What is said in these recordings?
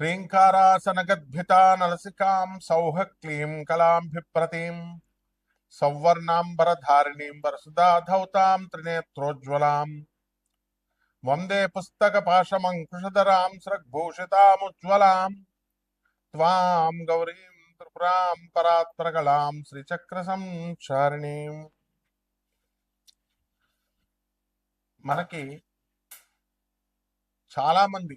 హ్రీంకారాసనగద్భితా నలసికాం సౌహ క్లీం కళాంభిప్రతీం సౌవర్ణాంబరధారిణీం వరసుధాధౌతాం త్రినేత్రోజ్వలాం వందే పుస్తక పాశమంకుశధరాం స్రగ్భూషితాముజ్వలాం త్వాం గౌరీం త్రిపురాం పరాత్పరకళాం శ్రీచక్ర సంచారిణీం మనకి చాలా మంది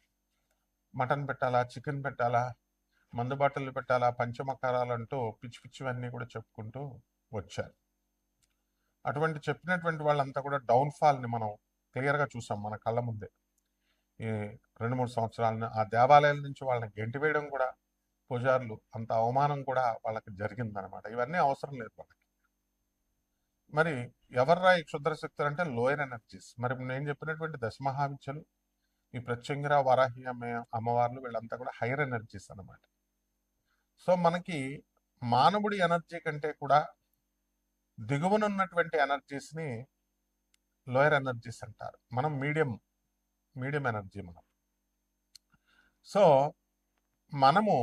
మటన్ పెట్టాలా చికెన్ పెట్టాలా మందు బాటలు పెట్టాలా పంచమకారాలు అంటూ పిచ్చి పిచ్చివన్నీ కూడా చెప్పుకుంటూ వచ్చారు. అటువంటి చెప్పినటువంటి వాళ్ళంతా కూడా డౌన్ఫాల్ని మనం క్లియర్గా చూసాం మన కళ్ళ ముందే. ఈ రెండు మూడు సంవత్సరాలను ఆ దేవాలయాల నుంచి వాళ్ళని గెంటివేయడం కూడా పూజారులు అంత అవమానం కూడా వాళ్ళకి జరిగిందనమాట. ఇవన్నీ అవసరం లేదు వాళ్ళకి. మరి ఎవర్రా ఈ క్షుద్ర శక్తులు అంటే లోయర్ ఎనర్జీస్. మరి నేను చెప్పినటువంటి దశమహావిద్యలు ఈ ప్రత్యంగిర వరాహి అమ్మవార్లు వీళ్ళంతా కూడా హైయర్ ఎనర్జీస్ అన్నమాట. సో మనకి మానవుడి ఎనర్జీ కంటే కూడా దిగువనున్నటువంటి ఎనర్జీస్ని లోయర్ ఎనర్జీస్ అంటారు. మనం మీడియం మీడియం ఎనర్జీ మనం. సో మనము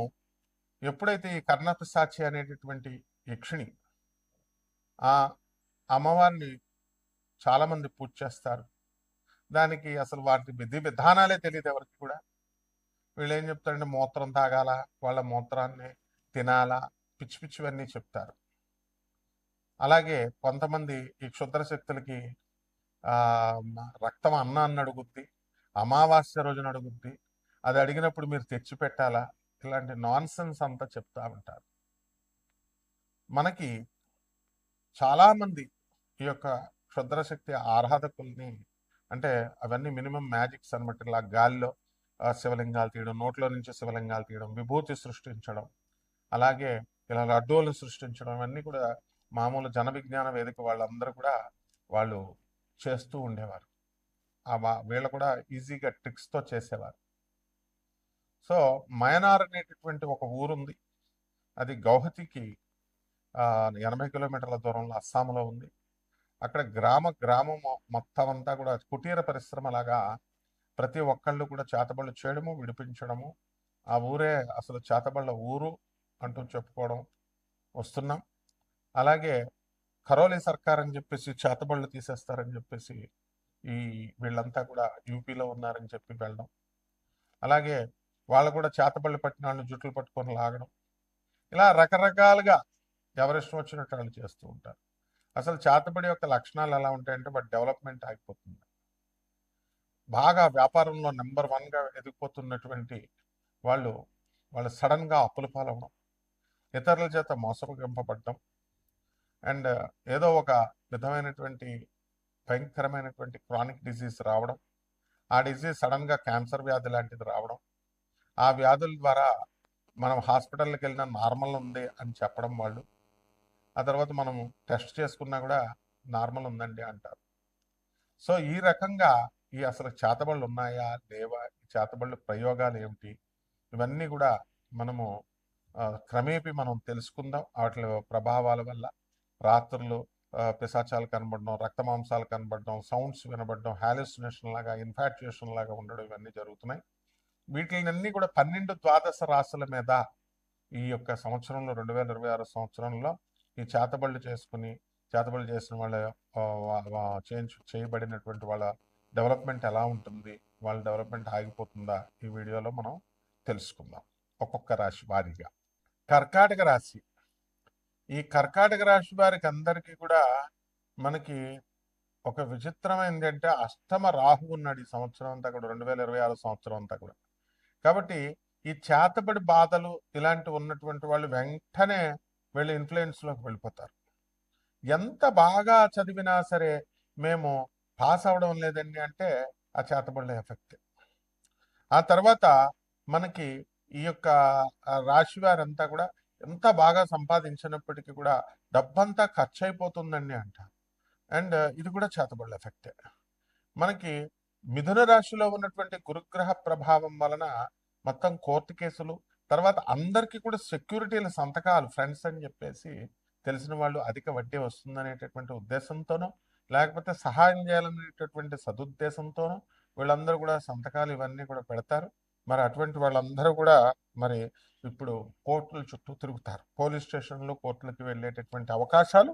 ఎప్పుడైతే ఈ కర్ణపిశాచి అనేటటువంటి యక్షిణి ఆ అమ్మవారిని చాలామంది పూజ చేస్తారు. దానికి అసలు వాటి విధి విధానాలే తెలియదు ఎవరికి కూడా. వీళ్ళు ఏం చెప్తారంటే మూత్రం తాగాల వాళ్ళ మూత్రాన్ని తినాలా పిచ్చి పిచ్చివన్నీ చెప్తారు. అలాగే కొంతమంది ఈ క్షుద్ర శక్తులకి రక్తం అన్నాన్ని అడుగుద్ది అమావాస్య రోజున అడుగుద్ది అది అడిగినప్పుడు మీరు తెచ్చి పెట్టాలా ఇలాంటి నాన్ సెన్స్ అంతా చెప్తా ఉంటారు. మనకి చాలామంది ఈ యొక్క క్షుద్రశక్తి ఆరాధకుల్ని అంటే అవన్నీ మినిమం మ్యాజిక్స్ అనమాట ఇలా గాలిలో శివలింగాలు తీయడం నోట్లో నుంచి శివలింగాలు తీయడం విభూతి సృష్టించడం అలాగే ఇలా లడ్డూలు సృష్టించడం ఇవన్నీ కూడా మామూలు జన విజ్ఞాన వేదిక వాళ్ళందరూ కూడా వాళ్ళు చేస్తూ ఉండేవారు. ఆ వీళ్ళు కూడా ఈజీగా ట్రిక్స్తో చేసేవారు. సో మయనార్ అనేటటువంటి ఒక ఊరుంది. అది గౌహతికి ఎనభై కిలోమీటర్ల దూరంలో అస్సాంలో ఉంది. అక్కడ గ్రామ గ్రామం మొత్తం అంతా కూడా కుటీర పరిశ్రమ లాగా ప్రతి ఒక్కళ్ళు కూడా చేతబళ్ళు చేయడము విడిపించడము. ఆ ఊరే అసలు చేతబళ్ళ ఊరు అంటూ చెప్పుకోవడం వస్తున్నాం. అలాగే కరోలి సర్కార్ అని చెప్పేసి చేతబళ్ళు తీసేస్తారని చెప్పేసి ఈ వీళ్ళంతా కూడా యూపీలో ఉన్నారని చెప్పి వెళ్ళడం. అలాగే వాళ్ళు కూడా చేతబళ్ళు పట్టిన వాళ్ళు జుట్లు పట్టుకొని లాగడం. ఇలా రకరకాలుగా ఎవరిష్టం వచ్చినట్టు వాళ్ళు చేస్తూ ఉంటారు. అసలు చేతబడి యొక్క లక్షణాలు ఎలా ఉంటాయంటే వాటి డెవలప్మెంట్ ఆగిపోతుంది. బాగా వ్యాపారంలో నెంబర్ వన్గా ఎదిగిపోతున్నటువంటి వాళ్ళు వాళ్ళు సడన్గా అప్పుల పాలవడం ఇతరుల చేత మోసగింపబడడం అండ్ ఏదో ఒక విధమైనటువంటి భయంకరమైనటువంటి క్రానిక్ డిసీజ్ రావడం ఆ డిసీజ్ సడన్గా క్యాన్సర్ వ్యాధి లాంటిది రావడం ఆ వ్యాధుల ద్వారా మనం హాస్పిటల్కి వెళ్ళిన నార్మల్ ఉంది అని చెప్పడం వాళ్ళు. ఆ తర్వాత మనం టెస్ట్ చేసుకున్నా కూడా నార్మల్ ఉందండి అంటారు. సో ఈ రకంగా ఈ అసలు చేతబళ్ళు ఉన్నాయా? లేవా? చేతబళ్ళు ప్రయోగాలు ఏమిటి? ఇవన్నీ కూడా మనము క్రమేపీ మనం తెలుసుకుందాం. వాటి ప్రభావాల వల్ల రాత్రులు పిశాచాలు కనబడడం రక్త మాంసాలు కనబడడం సౌండ్స్ వినబడడం హాలిసినేషన్ లాగా ఇన్ఫాక్చుయేషన్ లాగా ఉండడం ఇవన్నీ జరుగుతున్నాయి. వీటిని కూడా పన్నెండు ద్వాదశ రాశుల మీద ఈ యొక్క సంవత్సరంలో రెండు వేల ఇరవై ఆరు సంవత్సరంలో ఈ చేతబళ్ళు చేసుకుని చేతబళ్ళు చేసిన వాళ్ళ చేయించు చేయబడినటువంటి వాళ్ళ డెవలప్మెంట్ ఎలా ఉంటుంది వాళ్ళ డెవలప్మెంట్ ఆగిపోతుందా ఈ వీడియోలో మనం తెలుసుకుందాం. ఒక్కొక్క రాశి వారీగా. కర్కాటక రాశి. ఈ కర్కాటక రాశి వారికి అందరికీ కూడా మనకి ఒక విచిత్రమైనది ఏంటంటే అష్టమ రాహు ఉన్నాడు ఈ సంవత్సరం అంతా కూడా రెండు వేల ఇరవై ఆరు సంవత్సరం అంతా కూడా. కాబట్టి ఈ చేతబడి బాధలు ఇలాంటి ఉన్నటువంటి వాళ్ళు వెంటనే వీళ్ళు ఇన్ఫ్లుయెన్స్లోకి వెళ్ళిపోతారు. ఎంత బాగా చదివినా సరే మేము పాస్ అవడం లేదండి అంటే ఆ చేతబడుల ఎఫెక్ట్ ఆ తర్వాత మనకి ఈ యొక్క రాశి వారంతా కూడా ఎంత బాగా సంపాదించినప్పటికీ కూడా డబ్బంతా ఖర్చు అయిపోతుందండి అంట. అండ్ ఇది కూడా చేతబడుల ఎఫెక్టే మనకి మిథున రాశిలో ఉన్నటువంటి గురుగ్రహ ప్రభావం వలన మొత్తం కోర్టు కేసులు తర్వాత అందరికీ కూడా సెక్యూరిటీల సంతకాలు ఫ్రెండ్స్ అని చెప్పేసి తెలిసిన వాళ్ళు అధిక వడ్డీ వస్తుందనేటటువంటి ఉద్దేశంతోనో లేకపోతే సహాయం చేయాలనేటటువంటి సదుద్దేశంతోనో వీళ్ళందరూ కూడా సంతకాలు ఇవన్నీ కూడా పెడతారు. మరి అటువంటి వాళ్ళందరూ కూడా మరి ఇప్పుడు కోర్టుల చుట్టూ తిరుగుతారు. పోలీస్ స్టేషన్లు కోర్టులకి వెళ్ళేటటువంటి అవకాశాలు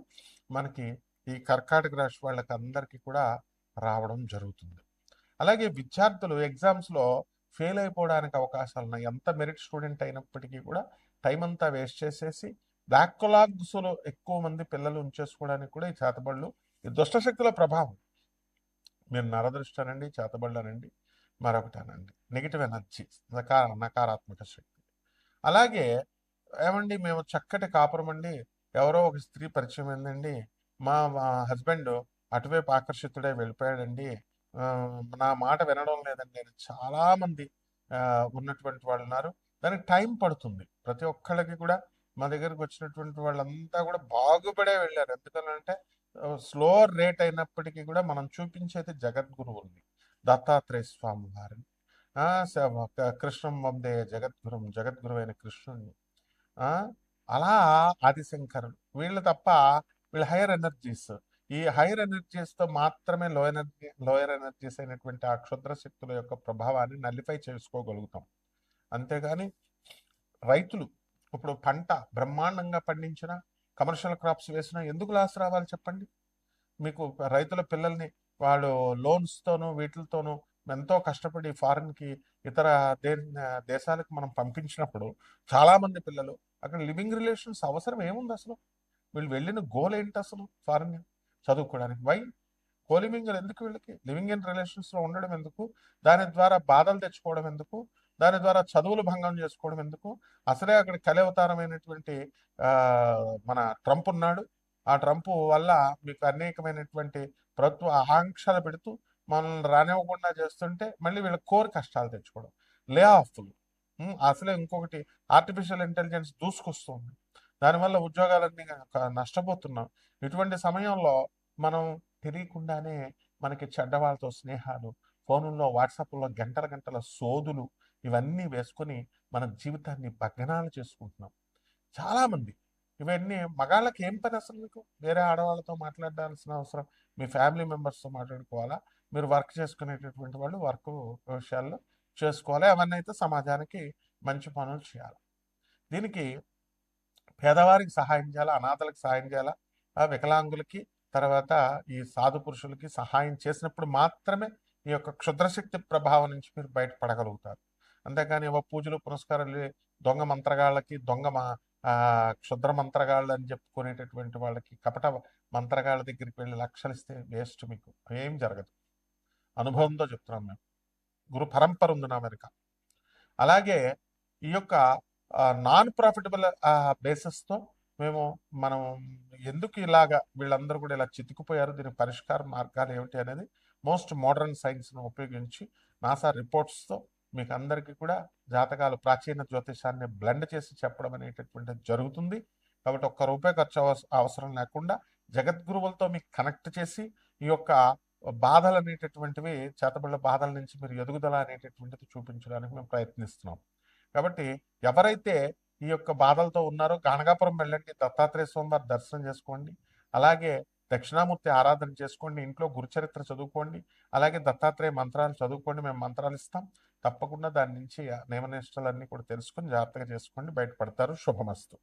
మనకి ఈ కర్కాటక రాశి వాళ్ళకి అందరికీ కూడా రావడం జరుగుతుంది. అలాగే విద్యార్థులు ఎగ్జామ్స్లో ఫెయిల్ అయిపోవడానికి అవకాశాలు ఉన్నాయి ఎంత మెరిట్ స్టూడెంట్ అయినప్పటికీ కూడా టైం అంతా వేస్ట్ చేసేసి బ్లాక్లో ఎక్కువ మంది పిల్లలు ఉంచేసుకోవడానికి కూడా ఈ చేతబడులు ఈ దుష్టశక్తుల ప్రభావం. మీరు నరదృష్టి అనండి అనండి మరొకటేనండి. నెగిటివ్ ఎనర్జీ నకార నకారాత్మక శక్తి. అలాగే ఏమండి మేము చక్కటి కాపురం అండి. ఎవరో ఒక స్త్రీ పరిచయం అయిందండి. మా హస్బెండ్ అటువైపు ఆకర్షితుడే వెళ్ళిపోయాడండి. నా మాట వినడం లేదండి చాలా మంది ఉన్నటువంటి వాళ్ళు ఉన్నారు. దానికి టైం పడుతుంది. ప్రతి ఒక్కళ్ళకి కూడా మా దగ్గరకు వచ్చినటువంటి వాళ్ళంతా కూడా బాగుపడే వెళ్ళారు. ఎందుకంటే స్లో రేట్ అయినప్పటికీ కూడా మనం చూపించేది జగద్గురువుల్ని. దత్తాత్రేయ స్వామి వారిని. కృష్ణం వందే జగద్గురం జగద్గురు అయిన కృష్ణుడిని అలా ఆదిశంకరుడు వీళ్ళు తప్ప వీళ్ళు హైయర్ ఎనర్జీస్. ఈ హైయర్ ఎనర్జీస్తో మాత్రమే లో ఎనర్జీ లోయర్ ఎనర్జీస్ అయినటువంటి ఆ క్షుద్ర శక్తుల యొక్క ప్రభావాన్ని నల్లిఫై చేసుకోగలుగుతాం. అంతేగాని రైతులు ఇప్పుడు పంట బ్రహ్మాండంగా పండించిన కమర్షియల్ క్రాప్స్ వేసినా ఎందుకు లాస్ రావాలి చెప్పండి? మీకు రైతుల పిల్లల్ని వాళ్ళు లోన్స్ తోనూ వీటితోనూ ఎంతో కష్టపడి ఫారిన్కి ఇతర దే దేశాలకు మనం పంపించినప్పుడు చాలామంది పిల్లలు అక్కడ లివింగ్ రిలేషన్స్ అవసరం ఏముంది అసలు? వీళ్ళు వెళ్ళిన గోల్ ఏంటి అసలు ఫారిన్ చదువుకోవడానికి. వై కోలిమింగల్ ఎందుకు వీళ్ళకి? లివింగ్ ఇన్ రిలేషన్స్లో ఉండడం ఎందుకు? దాని ద్వారా బాధలు తెచ్చుకోవడం ఎందుకు? దాని ద్వారా చదువులు భంగం చేసుకోవడం ఎందుకు? అసలే అక్కడ కలవతారమైనటువంటి మన ట్రంప్ ఉన్నాడు. ఆ ట్రంప్ వల్ల మీకు అనేకమైనటువంటి ప్రభుత్వ ఆకాంక్షలు పెడుతూ మనల్ని రానివ్వకుండా చేస్తుంటే మళ్ళీ వీళ్ళ కోర్ కష్టాలు తెచ్చుకోవడం. లే ఆఫ్లు అసలే ఇంకొకటి ఆర్టిఫిషియల్ ఇంటెలిజెన్స్ దూసుకొస్తుంది. దానివల్ల ఉద్యోగాలన్నీ నష్టపోతున్నాం. ఇటువంటి సమయంలో మనం తెలియకుండానే మనకి చెడ్డవాళ్ళతో స్నేహాలు ఫోనుల్లో వాట్సాప్లో గంటల గంటల సోదులు ఇవన్నీ వేసుకొని మన జీవితాన్ని భగ్నాలు చేసుకుంటున్నాం. చాలామంది ఇవన్నీ మగాళ్ళకి ఏం పని అసలు మీకు? వేరే ఆడవాళ్ళతో మాట్లాడాల్సిన అవసరం మీ ఫ్యామిలీ మెంబర్స్తో మాట్లాడుకోవాలా? మీరు వర్క్ చేసుకునేటటువంటి వాళ్ళు వర్క్ విషయాల్లో చేసుకోవాలి. అవన్నీ అయితే సమాజానికి మంచి పనులు చేయాలి. దీనికి పేదవారికి సహాయం చేయాలా? అనాథలకు సహాయం చేయాలా? వికలాంగులకి తర్వాత ఈ సాధు పురుషులకి సహాయం చేసినప్పుడు మాత్రమే ఈ యొక్క క్షుద్రశక్తి ప్రభావం నుంచి మీరు బయటపడగలుగుతారు. అంతేకాని ఏవో పూజలు పురస్కారాలు దొంగ మంత్రగాళ్ళకి దొంగ మా క్షుద్ర మంత్రగాళ్ళు అని చెప్పుకునేటటువంటి వాళ్ళకి కపట మంత్రగాళ్ళ దగ్గరికి వెళ్ళి లక్షలు ఇస్తే వేస్ట్ మీకు. ఏం జరగదు. అనుభవంతో చెప్తున్నాం మేము. గురు పరంపర ఉంది నా వెనుక. అలాగే ఈ యొక్క నాన్ ప్రాఫిటబుల్ బేసిస్తో మేము మనం ఎందుకు ఇలాగా వీళ్ళందరూ కూడా ఇలా చితికిపోయారు? దీనికి పరిష్కార మార్గాలు ఏమిటి అనేది మోస్ట్ మోడర్న్ సైన్స్ను ఉపయోగించి నాసా రిపోర్ట్స్తో మీకు అందరికీ కూడా జాతకాలు ప్రాచీన జ్యోతిషాన్ని బ్లెండ్ చేసి చెప్పడం అనేటటువంటిది జరుగుతుంది. కాబట్టి ఒక్క రూపాయి ఖర్చు అవసరం లేకుండా జగద్గురువులతో మీకు కనెక్ట్ చేసి ఈ యొక్క బాధలు అనేటటువంటివి చేతబడిన బాధల నుంచి మీరు ఎదుగుదల అనేటటువంటిది చూపించడానికి మేము ప్రయత్నిస్తున్నాం. కాబట్టి ఎవరైతే ఈ యొక్క బాధలతో ఉన్నారో గానగాపురం వెళ్ళండి దత్తాత్రేయ స్వామివారి దర్శనం చేసుకోండి అలాగే దక్షిణామూర్తి ఆరాధన చేసుకోండి ఇంట్లో గురుచరిత్ర చదువుకోండి అలాగే దత్తాత్రేయ మంత్రాలు చదువుకోండి మేము మంత్రాలు ఇస్తాం. తప్పకుండా దాని నుంచి నియమనిష్టలన్నీ కూడా తెలుసుకొని జాగ్రత్తగా చేసుకోండి బయటపడతారు. శుభమస్తు.